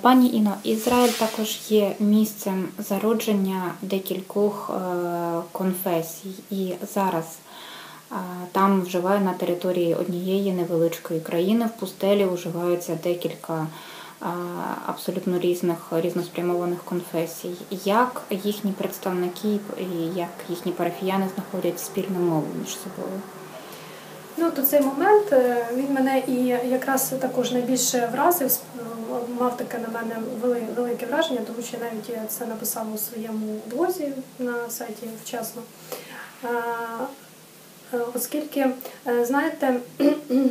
Пані Іно, Ізраїль також є місцем зародження декількох е, конфесій, і зараз е, там вживає на території однієї невеличкої країни в пустелі вживаються декілька е, абсолютно різних різноспрямованих конфесій. Як їхні представники і як їхні парафіяни знаходять спільну мову між собою? Ну, то цей момент він мене і якраз також найбільше вразив мав таке на мене велике враження, тому що навіть я це написала у своєму блозі на сайті вчасно. Оскільки, е, знаєте, е,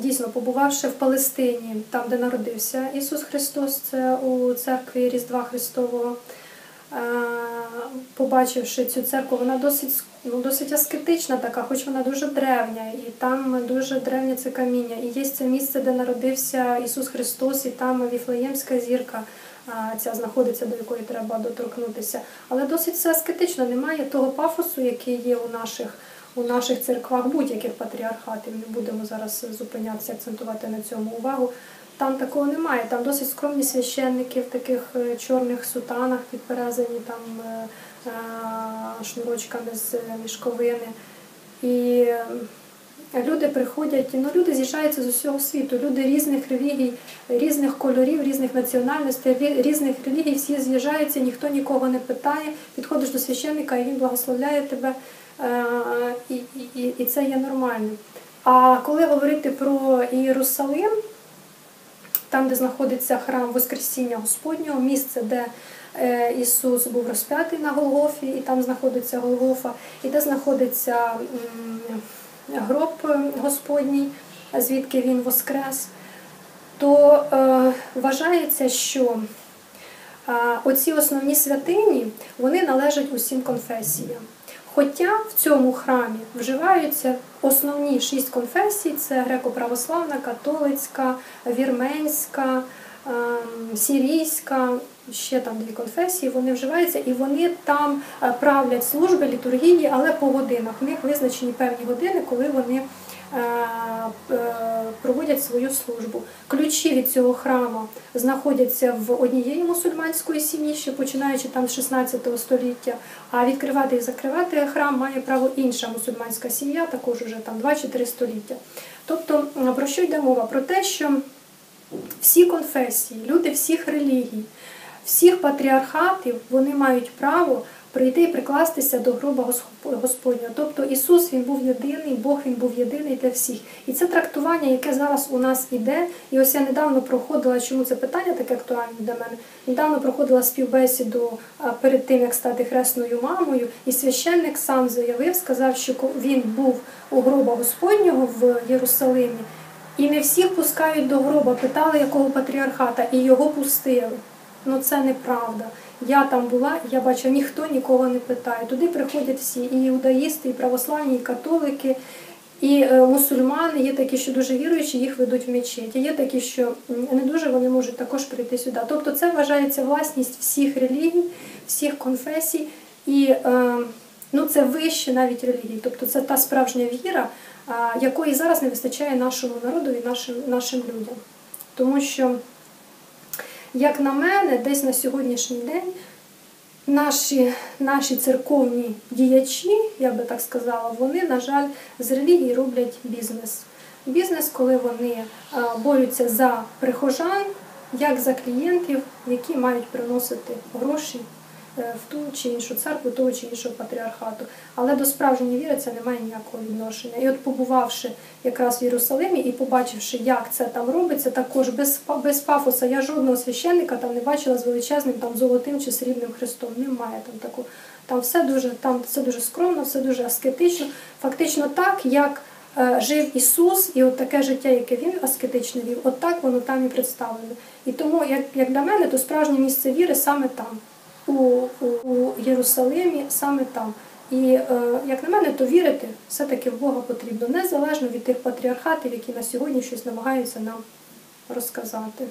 дійсно побувавши в Палестині, там, де народився Ісус Христос, це у церкві Різдва Христового, е, побачивши цю церкву, вона досить ну, досить аскетична така, хоч вона дуже древня, і там дуже древнє це каміння. І є це місце, де народився Ісус Христос, і там Віфлеємська зірка. Ця знаходиться, до якої треба доторкнутися. Але досить все аскетично, немає того пафосу, який є у наших у наших церквах будь-яких патріархатів. Не будемо зараз зупинятися, акцентувати на цьому увагу. Там такого немає. Там досить скромні священники в таких е, чорних сутанах підперезані там е, е, шнурочками з мішковини. І люди приходять, ну люди з'їжджаються з усього світу. Люди різних релігій, різних кольорів, різних національностей, різних релігій, всі з'їжджаються, ніхто нікого не питає. Підходиш до священника, і він благословляє тебе, і, і, і це є нормальним. А коли говорити про Єрусалим, там, де знаходиться храм Воскресіння Господнього, місце, де е, Ісус був розп'ятий на Голгофі, і там знаходиться Голгофа, і де знаходиться гроб Господній, звідки Він воскрес, то е, вважається, що е, оці основні святині вони належать усім конфесіям. Хоча в цьому храмі вживаються основні шість конфесій: це греко-православна, католицька, вірменська, сірійська, ще там дві конфесії, вони вживаються і вони там е, правлять служби, літургії, але по годинах. У них визначені певні години, коли вони Е, проводять свою службу. Ключі від цього храму знаходяться в однієї мусульманської сім'ї, ще починаючи там з 16 століття. А відкривати і закривати храм має право інша мусульманська сім'я, також уже там 2 чи 3 століття. Тобто, про що йде мова? Про те, що всі конфесії, люди всіх релігій, всіх патріархатів, вони мають право прийти і прикластися до гроба Господнього. Тобто Ісус Він був єдиний, Бог Він був єдиний для всіх. І це трактування, яке зараз у нас іде. І ось я недавно проходила, чому це питання таке актуальне для мене. Недавно проходила співбесіду перед тим, як стати хресною мамою, і священник сам заявив, сказав, що він був у гроба Господнього в Єрусалимі. І не всіх пускають до гроба, питали, якого патріархата, і його пустили. Ну це неправда. Я там була, я бачу, ніхто нікого не питає. Туди приходять всі і іудаїсти, і православні, і католики, і е, мусульмани. Є такі, що дуже віруючі, їх ведуть в мечеті. Є такі, що не дуже вони можуть також прийти сюди. Тобто це вважається власність всіх релігій, всіх конфесій, і е, ну, це вище навіть релігії. Тобто це та справжня віра, якої зараз не вистачає нашому народу і нашим, нашим людям. Тому що. Як на мене, десь на сьогоднішній день наші наші церковні діячі, я би так сказала, вони, на жаль, з релігії роблять бізнес. Бізнес, коли вони борються за прихожан, як за клієнтів, які мають приносити гроші в ту чи іншу церкву, того чи іншого патріархату. Але до справжньої віри це не має ніякого відношення. І от побувавши якраз в Єрусалимі і побачивши, як це там робиться, також без без пафоса, я жодного священника там не бачила з величезним там золотим чи срібним хрестом. Немає там такого. Там все дуже там все дуже скромно, все дуже аскетично. Фактично так, як е, жив Ісус, і от таке життя, яке він аскетично вів, от так воно там і представлено. І тому, як, як для мене, то справжнє місце віри саме там у, у, у Єрусалимі, саме там. І, е, як на мене, то вірити все-таки в Бога потрібно, незалежно від тих патріархатів, які на сьогодні щось намагаються нам розказати.